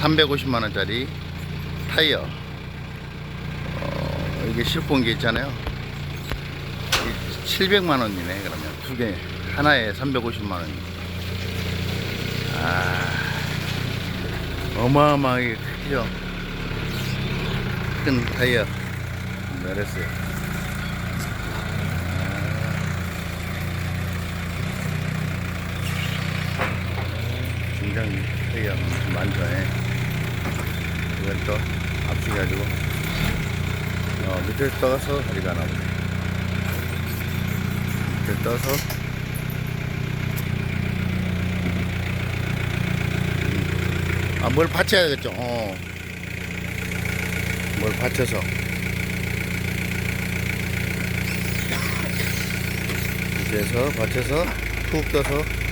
350만원짜리 타이어. 어, 이게 싣고 온 게 있잖아요. 700만원이네 그러면. 두 개. 하나에 350만원 아 어마어마하게 크죠? 큰 타이어. 내렸어요 굉장히 타이어 많죠 예. 이걸 또 압축해가지고 어, 밑에 떠서 다리가 나오네 밑에 떠서 아, 뭘 받쳐야겠죠. 어. 뭘 받쳐서. 밑에서 받쳐서 푹 떠서